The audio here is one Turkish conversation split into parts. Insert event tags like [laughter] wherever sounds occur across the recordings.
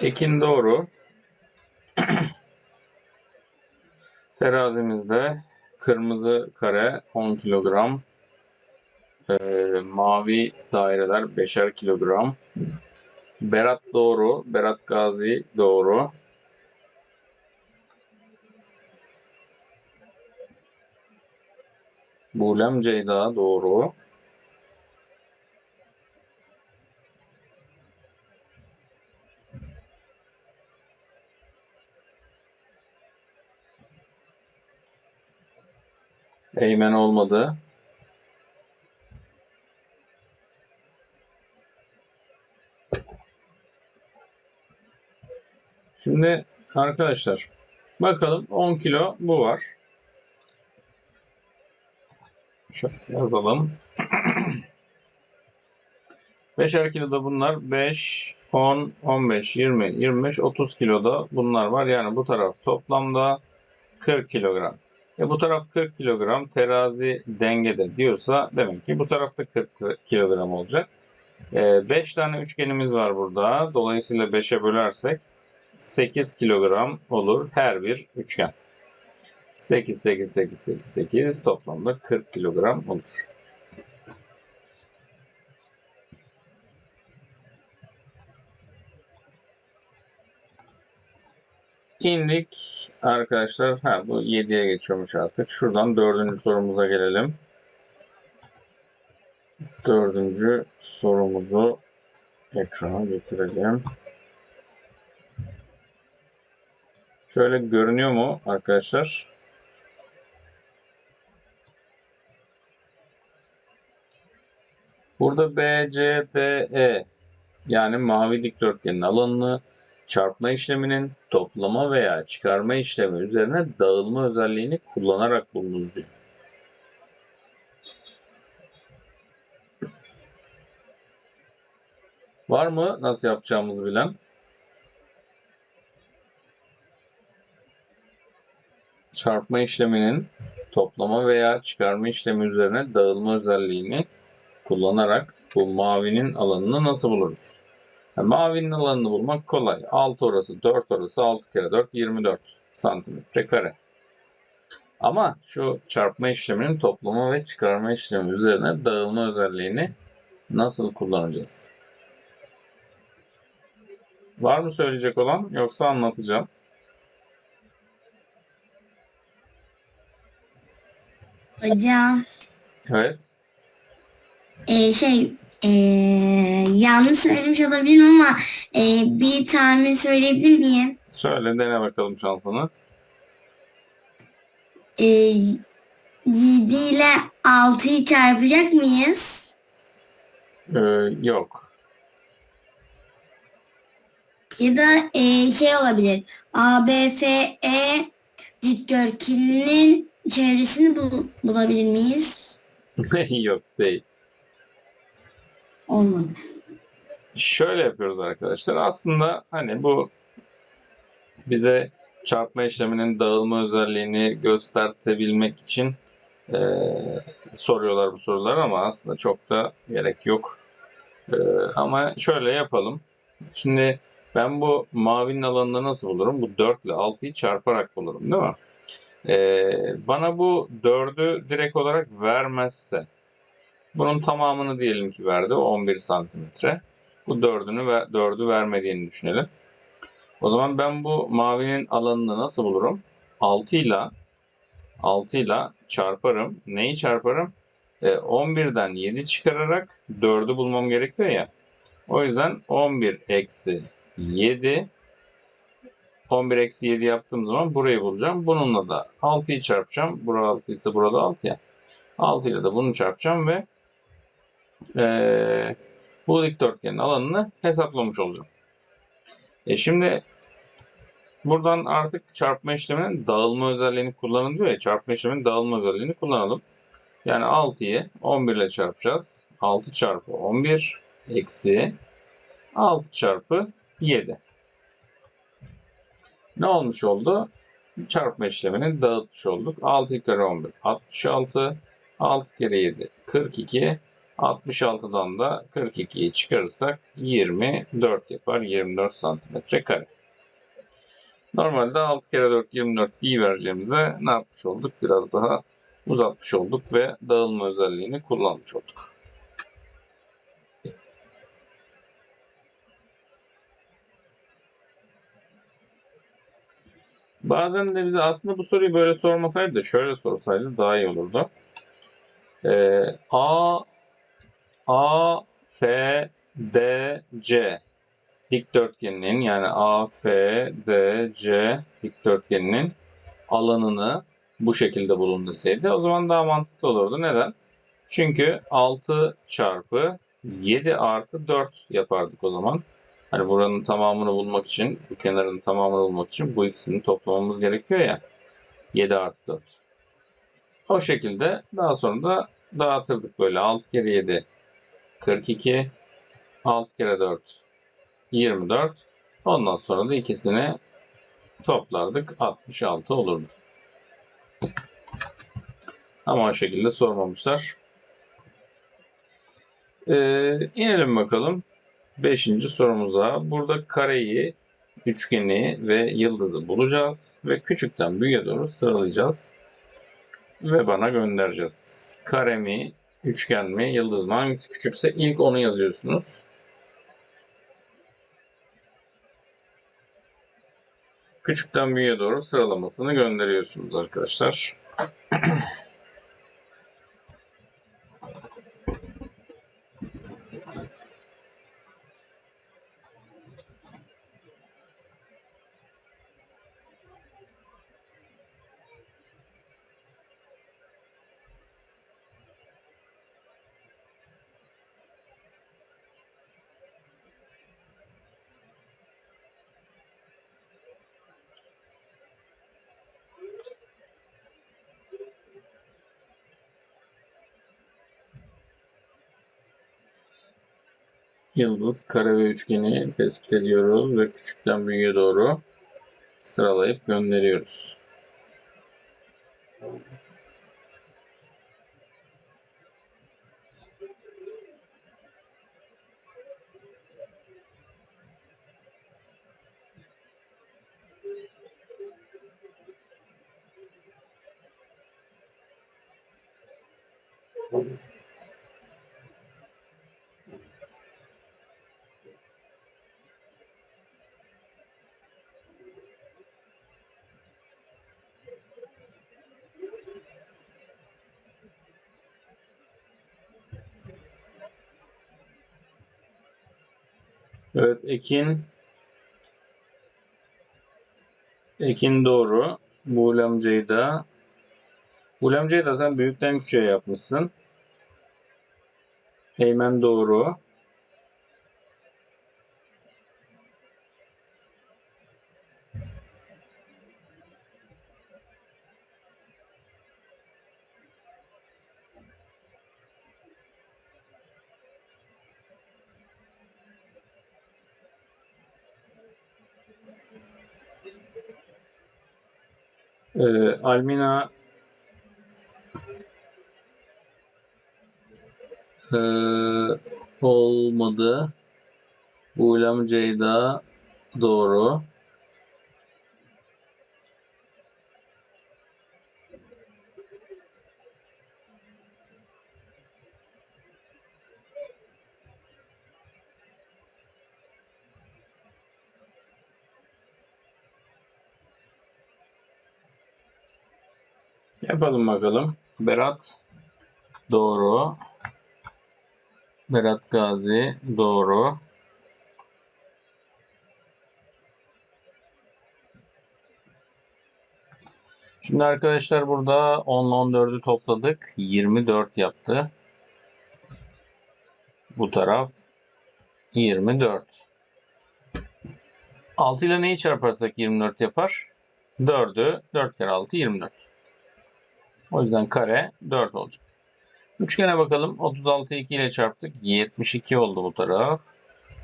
Ekin doğru. [clears throat] Terazimizde kırmızı kare 10 kilogram. Ee, mavi daireler 5'er kilogram. Berat doğru. Berat Gazi doğru. Bulem Ceyda doğru. Eymen olmadı. Şimdi arkadaşlar bakalım 10 kilo bu var. Şöyle yazalım. [clears throat] 5'er kiloda bunlar 5, 10, 15, 20, 25, 30 kiloda bunlar var. Yani bu taraf toplamda 40 kilogram. E bu taraf 40 kilogram terazi dengede diyorsa demek ki bu tarafta 40 kilogram olacak. 5 tane üçgenimiz var burada. Dolayısıyla 5'e bölersek 8 kilogram olur her bir üçgen. 8, 8, 8, 8, 8 toplamda 40 kilogram olur. İndik arkadaşlar. Ha bu 7'ye geçiyormuş artık. Şuradan dördüncü sorumuza gelelim. Dördüncü sorumuzu ekrana getirelim. Şöyle görünüyor mu arkadaşlar? Burada BCDE yani mavi dikdörtgenin alanını çarpma işleminin toplama veya çıkarma işlemi üzerine dağılma özelliğini kullanarak bulunuz diyor. Var mı nasıl yapacağımızı bilen? Çarpma işleminin toplama veya çıkarma işlemi üzerine dağılma özelliğini kullanarak bu mavinin alanını nasıl buluruz? Yani mavinin alanını bulmak kolay. 6 orası, 4 orası, 6 kere 4, 24 santimetre kare. Ama şu çarpma işleminin toplama ve çıkarma işlemi üzerine dağılma özelliğini nasıl kullanacağız? Var mı söyleyecek olan yoksa anlatacağım. Hocam Evet. e, şey e, yanlış söylemiş olabilirim ama e, bir tahmin söyleyebilir miyim? Söyle dene bakalım şansını. E, 7 ile 6'yı çarpacak mıyız? Ee, yok. Ya da e, şey olabilir. ABFE dikdörtgeninin çevresini bul- bulabilir miyiz? [laughs] yok değil. Olmadı. Şöyle yapıyoruz arkadaşlar. Aslında hani bu bize çarpma işleminin dağılma özelliğini göstertebilmek için eee, soruyorlar bu sorular ama aslında çok da gerek yok. Eee, ama şöyle yapalım. Şimdi ben bu mavinin alanını nasıl bulurum? Bu 4 ile 6'yı çarparak bulurum değil mi? Eee, bana bu 4'ü direkt olarak vermezse bunun tamamını diyelim ki verdi. o 11 santimetre. Bu dördünü ve 4'ü vermediğini düşünelim. O zaman ben bu mavinin alanını nasıl bulurum? 6 ile 6 ile çarparım. Neyi çarparım? E, 11'den 7 çıkararak 4'ü bulmam gerekiyor ya. O yüzden 11 eksi 7 11 eksi 7 yaptığım zaman burayı bulacağım. Bununla da 6'yı çarpacağım. Burada 6 ise burada 6 ya. 6 ile de bunu çarpacağım ve eee, bu dikdörtgenin alanını hesaplamış olacağım. E şimdi buradan artık çarpma işleminin dağılma özelliğini kullanın diyor ya. Çarpma işleminin dağılma özelliğini kullanalım. Yani 6'yı 11 ile çarpacağız. 6 çarpı 11 eksi 6 çarpı 7. Ne olmuş oldu? Çarpma işlemini dağıtmış olduk. 6 kere 11 66. 6 kere 7 42. 66'dan da 42'yi çıkarırsak 24 yapar. 24 santimetre kare. Normalde 6 kere 4 24 pi vereceğimize ne yapmış olduk? Biraz daha uzatmış olduk ve dağılma özelliğini kullanmış olduk. Bazen de bize aslında bu soruyu böyle sormasaydı da şöyle sorsaydı daha iyi olurdu. Ee, A A F D C dikdörtgeninin yani A F D C dikdörtgeninin alanını bu şekilde bulun deseydi o zaman daha mantıklı olurdu. Neden? Çünkü 6 çarpı 7 artı 4 yapardık o zaman. Hani buranın tamamını bulmak için, bu kenarın tamamını bulmak için bu ikisini toplamamız gerekiyor ya. 7 artı 4. O şekilde daha sonra da dağıtırdık böyle. 6 kere 7 42. 6 kere 4 24. Ondan sonra da ikisini toplardık. 66 olurdu. Ama o şekilde sormamışlar. Ee, inelim bakalım. Beşinci sorumuza. Burada kareyi, üçgeni ve yıldızı bulacağız. Ve küçükten büyüğe doğru sıralayacağız. Ve bana göndereceğiz. Kare mi, üçgen mi, yıldız mı? Hangisi küçükse ilk onu yazıyorsunuz. Küçükten büyüğe doğru sıralamasını gönderiyorsunuz arkadaşlar. [clears throat] Yıldız, kare ve üçgeni tespit ediyoruz ve küçükten büyüğe doğru sıralayıp gönderiyoruz. Evet Ekin Ekin doğru. Buğlem Ceyda Buğlem Ceyda sen büyükten küçüğe yapmışsın. Eymen doğru. Ee, Almina ee, olmadı. Buğlem Ceyda doğru. Yapalım bakalım. Berat doğru. Berat Gazi doğru. Şimdi arkadaşlar burada 10 ile 14'ü topladık. 24 yaptı. Bu taraf 24. 6 ile neyi çarparsak 24 yapar? 4'ü 4 kere 6 24. O yüzden kare 4 olacak. Üçgene bakalım. 36'yı 2 ile çarptık. 72 oldu bu taraf.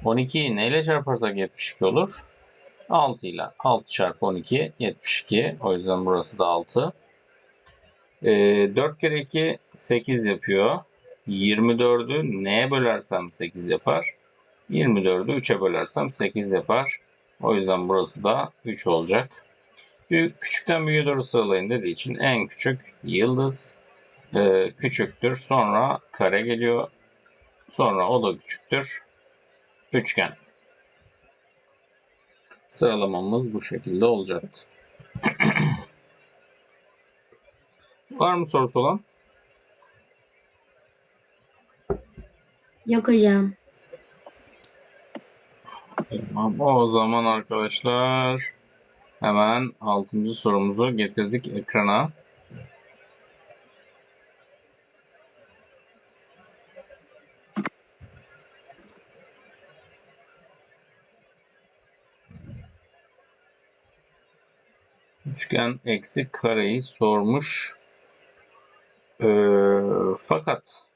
12'yi neyle çarparsak 72 olur? 6 ile. 6 çarpı 12 72. O yüzden burası da 6. Ee, 4 kere 2 8 yapıyor. 24'ü neye bölersem 8 yapar. 24'ü 3'e bölersem 8 yapar. O yüzden burası da 3 olacak. Büyük, küçükten büyüğe doğru sıralayın dediği için en küçük yıldız e, küçüktür. Sonra kare geliyor. Sonra o da küçüktür. Üçgen. Sıralamamız bu şekilde olacaktı. [clears throat] Var mı sorusu olan? Yok hocam. Tamam, o zaman arkadaşlar hemen 6. sorumuzu getirdik ekrana. Üçgen eksi kareyi sormuş. Ee, fakat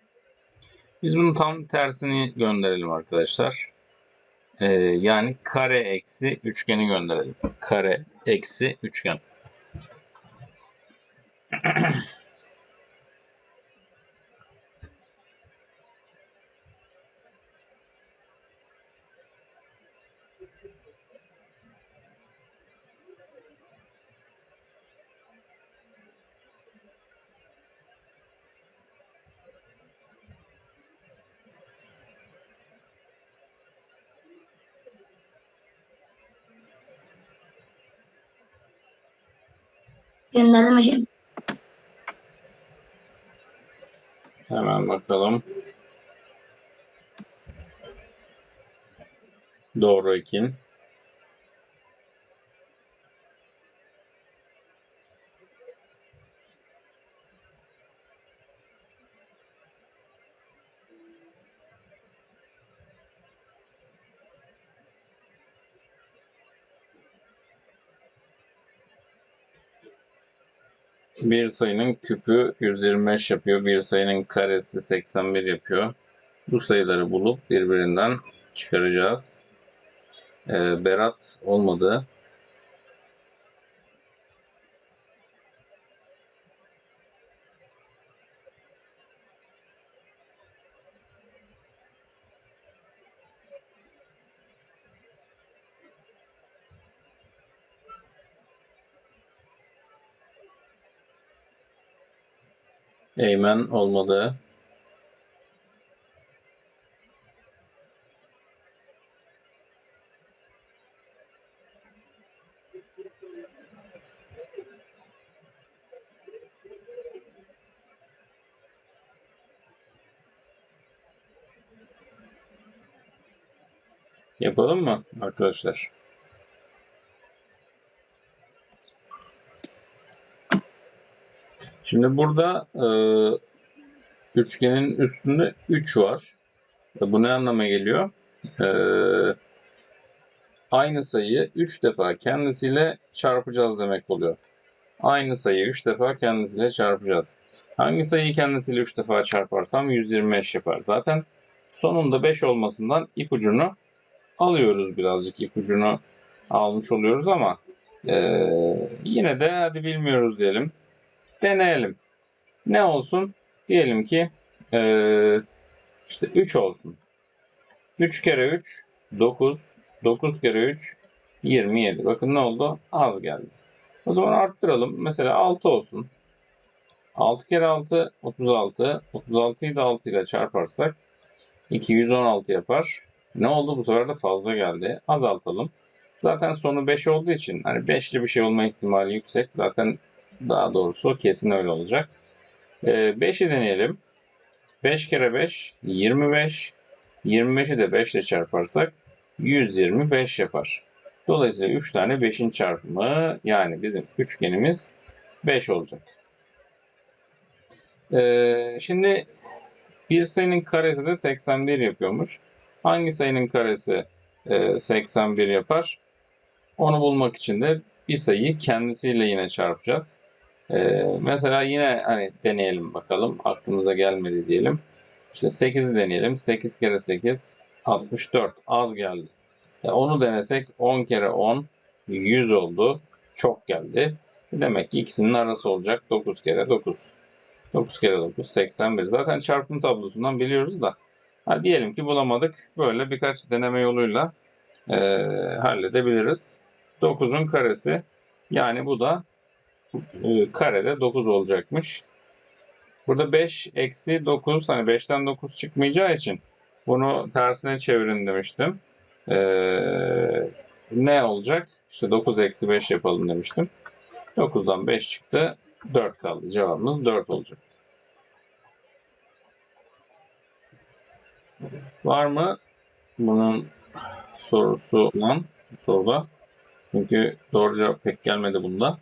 biz bunun tam tersini gönderelim arkadaşlar. Ee, yani kare eksi üçgeni gönderelim. Kare eksi üçgen. [clears throat] Gönderdim hocam. Hemen bakalım. Doğru ekin. Bir sayının küpü 125 yapıyor. Bir sayının karesi 81 yapıyor. Bu sayıları bulup birbirinden çıkaracağız. Ee, Berat olmadı. Eymen olmadı. Yapalım mı arkadaşlar? Şimdi burada e, üçgenin üstünde 3 var. E, bu ne anlama geliyor? E, aynı sayıyı 3 defa kendisiyle çarpacağız demek oluyor. Aynı sayıyı 3 defa kendisiyle çarpacağız. Hangi sayıyı kendisiyle 3 defa çarparsam 125 yapar. Zaten sonunda 5 olmasından ipucunu alıyoruz birazcık. ipucunu almış oluyoruz ama e, yine de hadi bilmiyoruz diyelim. Deneyelim. Ne olsun? Diyelim ki eee, işte 3 olsun. 3 kere 3 9. 9 kere 3 27. Bakın ne oldu? Az geldi. O zaman arttıralım. Mesela 6 olsun. 6 kere 6 36. 36'yı da 6 ile çarparsak 216 yapar. Ne oldu? Bu sefer de fazla geldi. Azaltalım. Zaten sonu 5 olduğu için hani 5'li bir şey olma ihtimali yüksek. Zaten daha doğrusu kesin öyle olacak. 5'i deneyelim. 5 kere 5 25. 25'i de 5 ile çarparsak 125 yapar. Dolayısıyla 3 tane 5'in çarpımı yani bizim üçgenimiz 5 olacak. Ee, şimdi bir sayının karesi de 81 yapıyormuş. Hangi sayının karesi e, 81 yapar? Onu bulmak için de bir sayıyı kendisiyle yine çarpacağız. Ee, mesela yine hani deneyelim bakalım. Aklımıza gelmedi diyelim. İşte 8'i deneyelim. 8 kere 8 64. Az geldi. E, onu denesek 10 kere 10 100 oldu. Çok geldi. Demek ki ikisinin arası olacak 9 kere 9. 9 kere 9 81. Zaten çarpım tablosundan biliyoruz da. Ha, diyelim ki bulamadık. Böyle birkaç deneme yoluyla e, halledebiliriz. 9'un karesi yani bu da e, karede 9 olacakmış. Burada 5 eksi 9 hani 5'ten 9 çıkmayacağı için bunu tersine çevirin demiştim. E, ne olacak? İşte 9 eksi 5 yapalım demiştim. 9'dan 5 çıktı. 4 kaldı. Cevabımız 4 olacaktı. Var mı bunun sorusu olan soruda? Çünkü doğru cevap pek gelmedi bunda.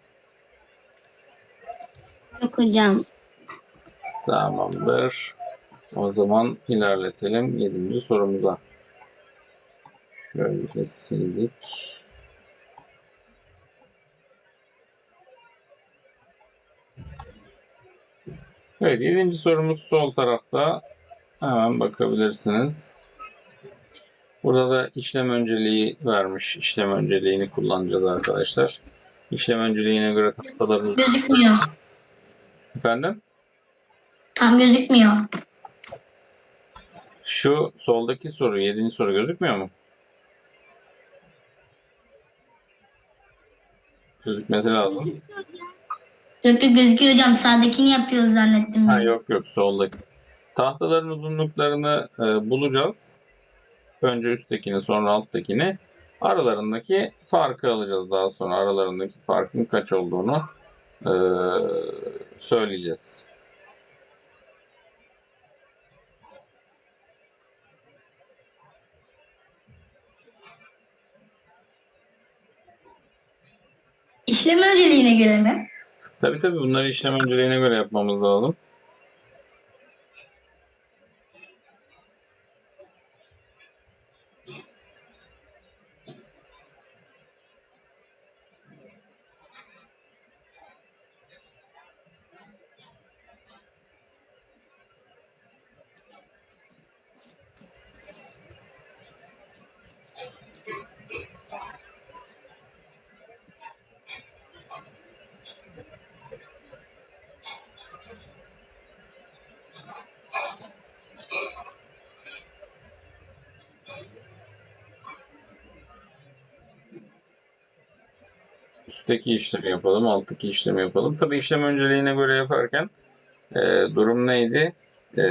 Yok hocam. Tamamdır. O zaman ilerletelim 7. sorumuza. Şöyle sildik. Evet, 7. sorumuz sol tarafta. Hemen bakabilirsiniz. Burada da işlem önceliği vermiş. İşlem önceliğini kullanacağız arkadaşlar. İşlem önceliğine göre tahtalarımız... Gözükmüyor. Efendim? Tam gözükmüyor. Şu soldaki soru, 7. soru gözükmüyor mu? Gözükmesi lazım. Yok yok gözüküyor hocam. Sağdakini yapıyoruz zannettim. Ha ben. yok yok soldaki. Tahtaların uzunluklarını e, bulacağız. Önce üsttekini sonra alttakini. Aralarındaki farkı alacağız daha sonra. Aralarındaki farkın kaç olduğunu e, söyleyeceğiz. İşlem önceliğine göre mi? Tabii tabii bunları işlem önceliğine göre yapmamız lazım. Üstteki işlemi yapalım, alttaki işlemi yapalım. Tabii işlem önceliğine göre yaparken e, durum neydi? E,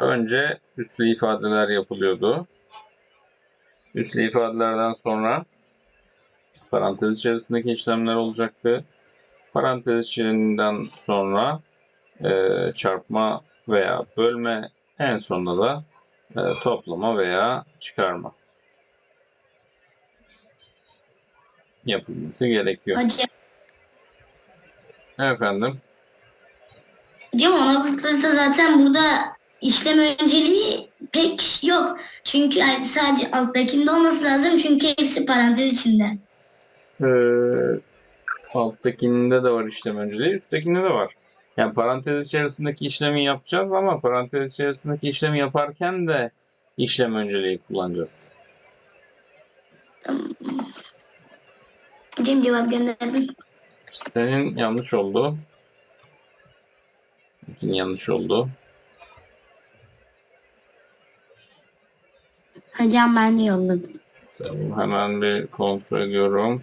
önce üslü ifadeler yapılıyordu. Üslü ifadelerden sonra parantez içerisindeki işlemler olacaktı. Parantez içinden sonra e, çarpma veya bölme en sonunda da e, toplama veya çıkarma yapılması gerekiyor. Hocam, Efendim. hocam ona bakılırsa zaten burada işlem önceliği pek yok. Çünkü sadece alttakinde olması lazım. Çünkü hepsi parantez içinde. Ee, alttakinde de var işlem önceliği, üsttekinde de var. Yani parantez içerisindeki işlemi yapacağız ama parantez içerisindeki işlemi yaparken de işlem önceliği kullanacağız. Hocam cevap gönderdim. Senin yanlış oldu. İkin yanlış oldu. Hocam ben de yolladım. Tamam, hemen bir kontrol ediyorum.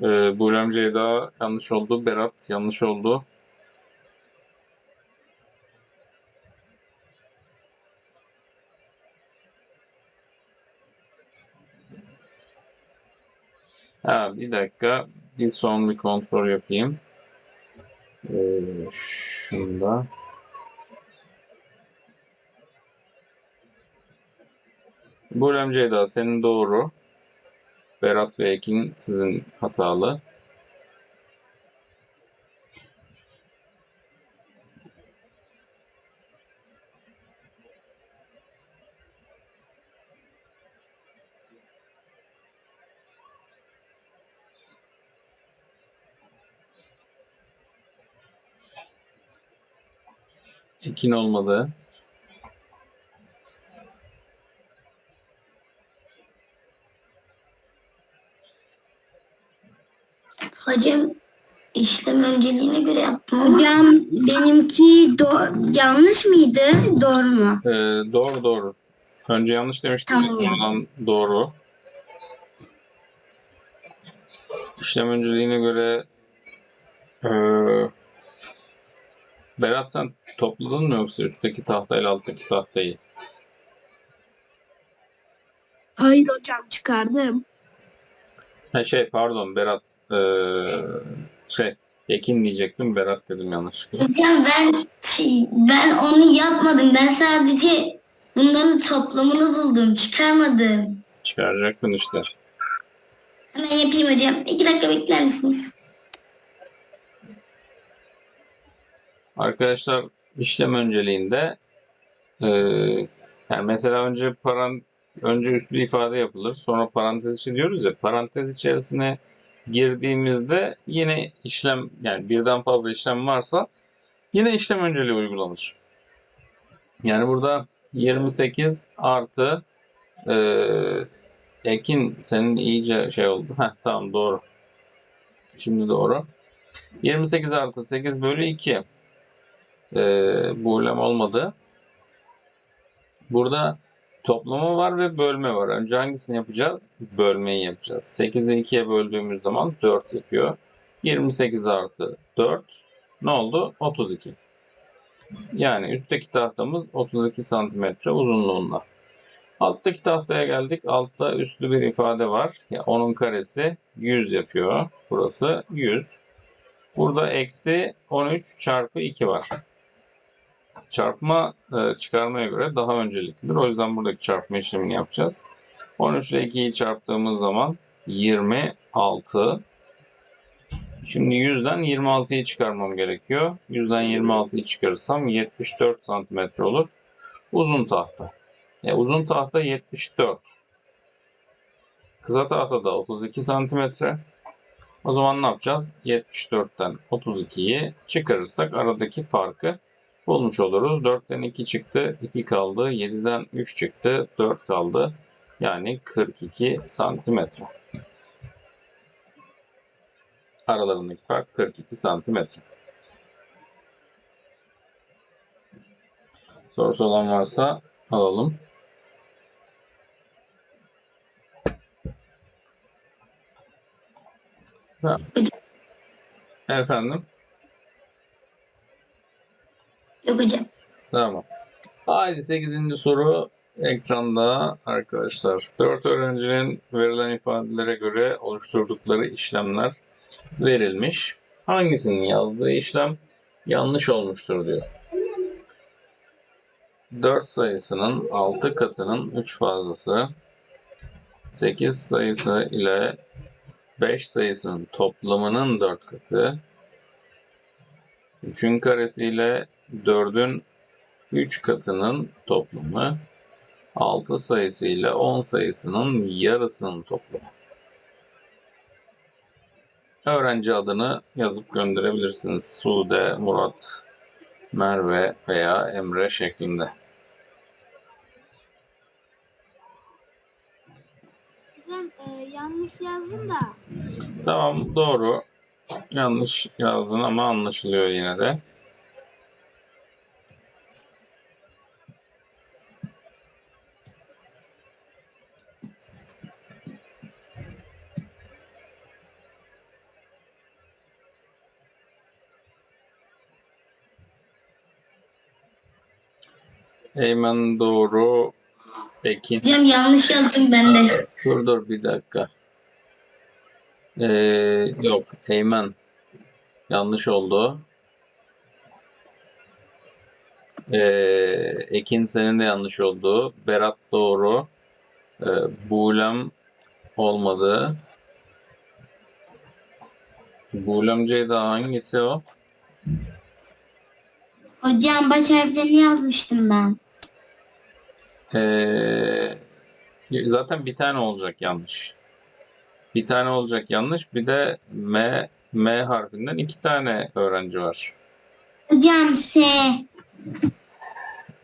Ee, Buğrem Ceyda yanlış oldu. Berat yanlış oldu. Ha, bir dakika. Bir son bir kontrol yapayım. Ee, şunda. Buğrem Ceyda senin doğru. Berat ve Ekin sizin hatalı. Ekin olmadı. Hocam işlem önceliğine göre yaptım ama Hocam benimki do- yanlış mıydı? Doğru mu? Ee, doğru doğru. Önce yanlış demiştim. Tamam. Oradan doğru. İşlem önceliğine göre ee, Berat sen topladın mı yoksa üstteki tahtayla alttaki tahtayı? Hayır hocam çıkardım. Ha şey pardon Berat ee, şey Ekin diyecektim Berat dedim yanlışlıkla. hocam ben şey, ben onu yapmadım. Ben sadece bunların toplamını buldum. Çıkarmadım. Çıkaracaktın işte. Hemen yapayım hocam. İki dakika bekler misiniz? Arkadaşlar işlem önceliğinde e, yani mesela önce paran önce üslü ifade yapılır. Sonra parantez içi diyoruz ya. Parantez içerisine girdiğimizde yine işlem yani birden fazla işlem varsa yine işlem önceliği uygulanır. Yani burada 28 artı e, Ekin senin iyice şey oldu. Heh, tamam doğru. Şimdi doğru. 28 artı 8 bölü 2 e, bu ulem olmadı. Burada toplama var ve bölme var. Önce hangisini yapacağız? Bölmeyi yapacağız. 8'i 2'ye böldüğümüz zaman 4 yapıyor. 28 artı 4 ne oldu? 32. Yani üstteki tahtamız 32 santimetre uzunluğunda. Alttaki tahtaya geldik. Altta üstlü bir ifade var. Ya onun karesi 100 yapıyor. Burası 100. Burada eksi 13 çarpı 2 var. Çarpma e, çıkarmaya göre daha önceliklidir. O yüzden buradaki çarpma işlemini yapacağız. 13 ile 2'yi çarptığımız zaman 26. Şimdi 100'den 26'yı çıkarmam gerekiyor. 100'den 26'yı çıkarırsam 74 santimetre olur. Uzun tahta. E, uzun tahta 74. Kısa tahta da 32 santimetre. O zaman ne yapacağız? 74'ten 32'yi çıkarırsak aradaki farkı bulmuş oluruz. 4'ten 2 çıktı, 2 kaldı. 7'den 3 çıktı, 4 kaldı. Yani 42 santimetre. Aralarındaki fark 42 santimetre. Sorusu olan varsa alalım. Efendim? Yok hocam. Tamam. Haydi 8. soru ekranda arkadaşlar. 4 öğrencinin verilen ifadelere göre oluşturdukları işlemler verilmiş. Hangisinin yazdığı işlem yanlış olmuştur diyor. 4 sayısının 6 katının 3 fazlası 8 sayısı ile 5 sayısının toplamının 4 katı 3'ün karesi ile 4'ün 3 katının toplamı 6 sayısı ile 10 sayısının yarısının toplamı. Öğrenci adını yazıp gönderebilirsiniz. Sude, Murat, Merve veya Emre şeklinde. Hocam e, yanlış yazdım da. Tamam doğru. Yanlış yazdın ama anlaşılıyor yine de. Eymen doğru. Ekin. Hocam yanlış yazdım ben de. Dur dur bir dakika. Ee, yok Eymen. Yanlış oldu. Ee, Ekin senin de yanlış oldu. Berat doğru. Ee, Buğlem olmadı. Buğlem Ceyda hangisi o? Hocam baş harflerini yazmıştım ben. Ee, zaten bir tane olacak yanlış. Bir tane olacak yanlış. Bir de M M harfinden iki tane öğrenci var. Hocam S.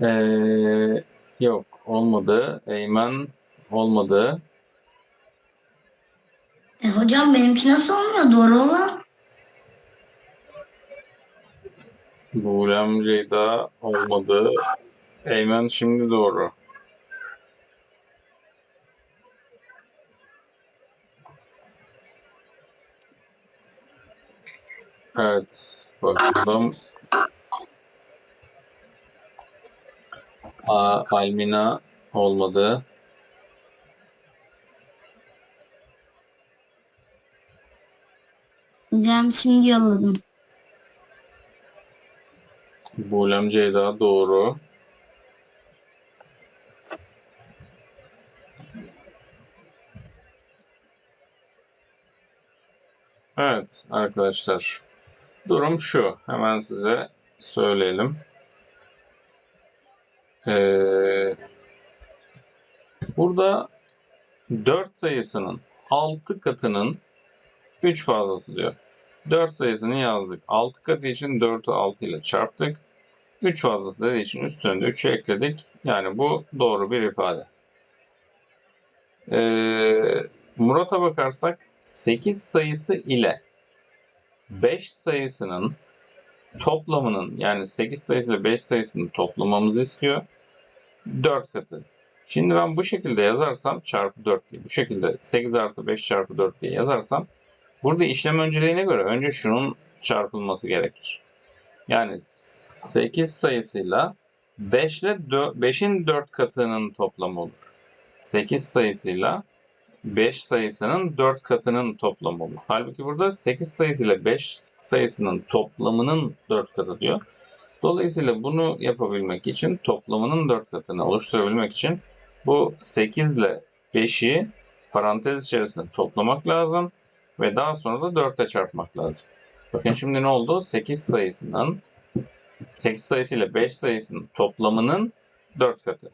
Ee, yok olmadı. Eymen olmadı. E, hocam benimki nasıl olmuyor? Doğru olan. Buğlem Ceyda olmadı. Eymen şimdi doğru. Evet. Bakalım. A, Almina olmadı. Hocam şimdi yolladım. Buğlem Ceyda doğru. Evet arkadaşlar. Durum şu. Hemen size söyleyelim. Ee, burada 4 sayısının 6 katının 3 fazlası diyor. 4 sayısını yazdık. 6 katı için 4'ü 6 ile çarptık. 3 fazlası dediği için üstüne de 3'ü ekledik. Yani bu doğru bir ifade. Ee, Murat'a bakarsak 8 sayısı ile 5 sayısının toplamının yani 8 sayısı ile 5 sayısını toplamamızı istiyor. 4 katı. Şimdi ben bu şekilde yazarsam çarpı 4 diye bu şekilde 8 artı 5 çarpı 4 diye yazarsam burada işlem önceliğine göre önce şunun çarpılması gerekir. Yani 8 sayısıyla 5 ile 5'in 4 katının toplamı olur. 8 sayısıyla 5 sayısının 4 katının toplamı olur. Halbuki burada 8 sayısıyla 5 sayısının toplamının 4 katı diyor. Dolayısıyla bunu yapabilmek için toplamının 4 katını oluşturabilmek için bu 8 ile 5'i parantez içerisinde toplamak lazım ve daha sonra da 4 ile çarpmak lazım. Bakın şimdi ne oldu? 8 sayısının 8 sayısı ile 5 sayısının toplamının 4 katı.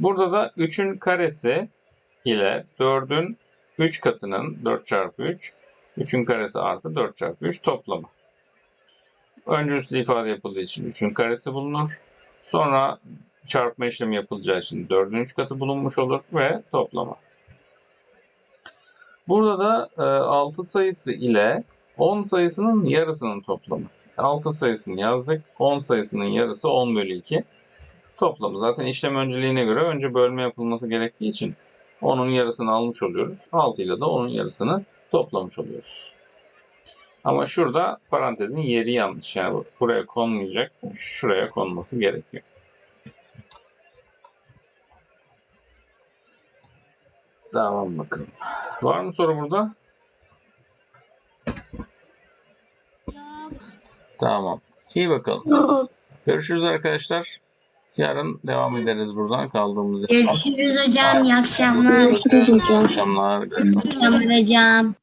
Burada da 3'ün karesi ile 4'ün 3 katının 4 çarpı 3 3'ün karesi artı 4 çarpı 3 toplamı. Önce ifade yapıldığı için 3'ün karesi bulunur. Sonra çarpma işlemi yapılacağı için 4'ün 3 katı bulunmuş olur ve toplama. Burada da e, 6 sayısı ile 10 sayısının yarısının toplamı. 6 sayısını yazdık. 10 sayısının yarısı 10 bölü 2. Toplamı. Zaten işlem önceliğine göre önce bölme yapılması gerektiği için onun yarısını almış oluyoruz. 6 ile de onun yarısını toplamış oluyoruz. Ama şurada parantezin yeri yanlış. Yani buraya konmayacak. Şuraya konması gerekiyor. Tamam bakalım. Var mı soru burada? Tamam. İyi bakalım. Yok. Görüşürüz arkadaşlar. Yarın devam ederiz buradan kaldığımız yerden. Görüşürüz hocam. İyi akşamlar. İyi akşamlar. Görüşmek üzere. İyi akşamlar hocam.